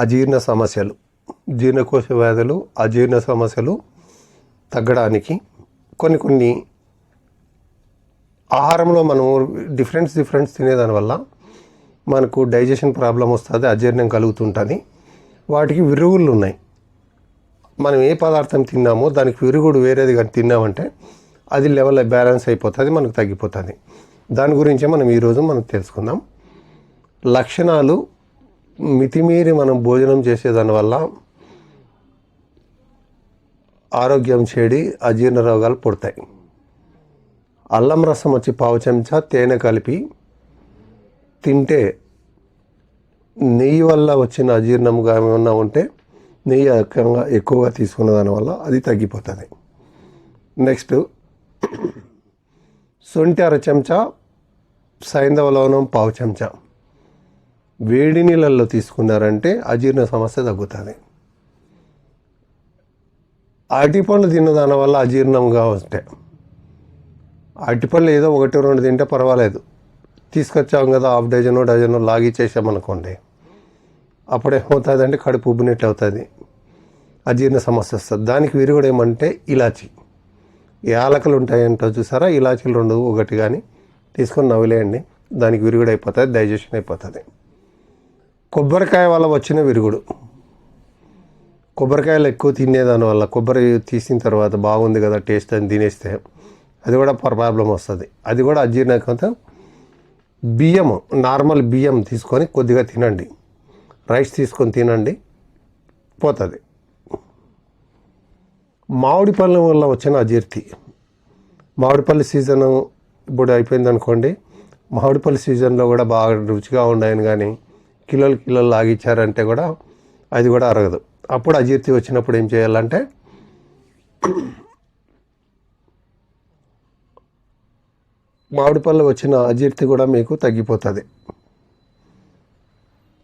అజీర్ణ సమస్యలు జీర్ణకోశ వ్యాధులు అజీర్ణ సమస్యలు తగ్గడానికి కొన్ని కొన్ని ఆహారంలో మనం డిఫరెంట్స్ డిఫరెంట్స్ తినేదానివల్ల మనకు డైజెషన్ ప్రాబ్లం వస్తుంది అజీర్ణం కలుగుతుంటుంది. వాటికి విరుగుళ్ళు ఉన్నాయి. మనం ఏ పదార్థం తిన్నామో దానికి విరుగుడు వేరేది కానీ తిన్నామంటే అది లెవెల్ బ్యాలెన్స్ అయిపోతుంది మనకు తగ్గిపోతుంది. దాని గురించే మనం ఈరోజు మనం తెలుసుకుందాం. లక్షణాలు మితిమీరి మనం భోజనం చేసేదాని వల్ల ఆరోగ్యం చెడి అజీర్ణ రోగాలు పుడతాయి. అల్లం రసం వచ్చి పావు చెంచా తేనె కలిపి తింటే నెయ్యి వల్ల వచ్చిన అజీర్ణంగా ఏమన్నా ఉంటే నెయ్యి ఎక్కువగా ఎక్కువగా తీసుకున్న దానివల్ల అది తగ్గిపోతుంది. నెక్స్ట్ సొంటి అర చెంచా సైంధవ లవణం పావు చెంచా. వేడి నీళ్ళల్లో తీసుకున్నారంటే అజీర్ణ సమస్య తగ్గుతుంది. అరటిపండ్లు తిన్న దాని వల్ల అజీర్ణంగా ఉంటాయి అరటిపండ్లు ఏదో ఒకటి రెండు తింటే పర్వాలేదు. తీసుకొచ్చాం కదా హాఫ్ డజను డజను లాగిచ్చేసామనుకోండి అప్పుడు ఏమవుతుంది కడుపు ఉబ్బినట్టు అవుతుంది. అజీర్ణ సమస్య వస్తుంది. దానికి విరుగుడు ఏమంటే ఇలాచి. యాలకులు ఉంటాయంటో చూసారా? ఇలాచీలు రెండు ఒకటి కానీ తీసుకొని నవ్వులేయండి దానికి విరుగుడు అయిపోతుంది డైజెషన్ అయిపోతుంది. కొబ్బరికాయ వల్ల వచ్చిన విరుగుడు. కొబ్బరికాయలు ఎక్కువ తినేదాని వల్ల కొబ్బరి తీసిన తర్వాత బాగుంది కదా టేస్ట్ అని తినేస్తే అది కూడా ప్రాబ్లం వస్తుంది. అది కూడా అజీర్ణకంతో బియ్యం నార్మల్ బియ్యం తీసుకొని కొద్దిగా తినండి. రైస్ తీసుకొని తినండి పోతుంది. మామిడి పళ్ళ వల్ల వచ్చిన అజీర్తి. మామిడిపల్లి సీజను ఇప్పుడు అయిపోయింది అనుకోండి మామిడిపల్లి సీజన్లో కూడా బాగా రుచిగా ఉన్నాయని కానీ కిలోలు కిలోలు లాగిచ్చారంటే కూడా అది కూడా అరగదు. అప్పుడు అజీర్తి వచ్చినప్పుడు ఏం చేయాలంటే మామిడి పళ్ళు వచ్చిన అజీర్తి కూడా మీకు తగ్గిపోతుంది.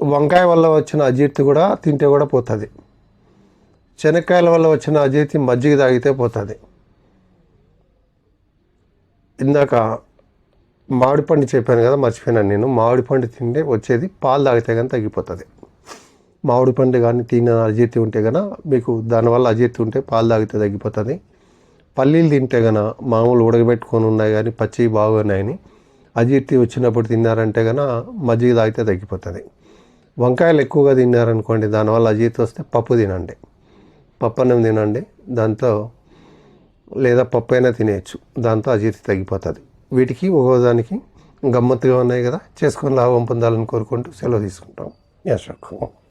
వంకాయ వల్ల వచ్చిన అజీర్తి కూడా తింటే కూడా పోతుంది. శనక్కాయల వల్ల వచ్చిన అజీర్తి మజ్జిగ తాగితే పోతుంది. ఇందాక మామిడి పండు చెప్పాను కదా మర్చిపోయినాను నేను. మామిడి పండు తింటే వచ్చేది పాలు తాగితే కానీ తగ్గిపోతుంది. మామిడి పండు కానీ తిన్న అజీర్తి ఉంటే కనుక మీకు దానివల్ల అజీర్తి ఉంటే పాలు తాగితే తగ్గిపోతుంది. పల్లీలు తింటే కనుక మామూలు ఉడకబెట్టుకొని ఉన్నాయి కానీ పచ్చి బాగున్నాయని అజీర్తి వచ్చినప్పుడు తిన్నారంటే కనుక మజ్జిగ తాగితే తగ్గిపోతుంది. వంకాయలు ఎక్కువగా తిన్నారనుకోండి దానివల్ల అజీర్తి వస్తే పప్పు తినండి. పప్పు అన్నం తినండి దాంతో లేదా పప్పు అయినా తినేయచ్చు. దాంతో అజీర్తి తగ్గిపోతుంది. వీటికి ఒక్కోదానికి గమ్మత్తుగా ఉన్నాయి కదా. చేసుకొని లాభం పొందాలని కోరుకుంటూ సెలవు తీసుకుంటాం. యశోక్.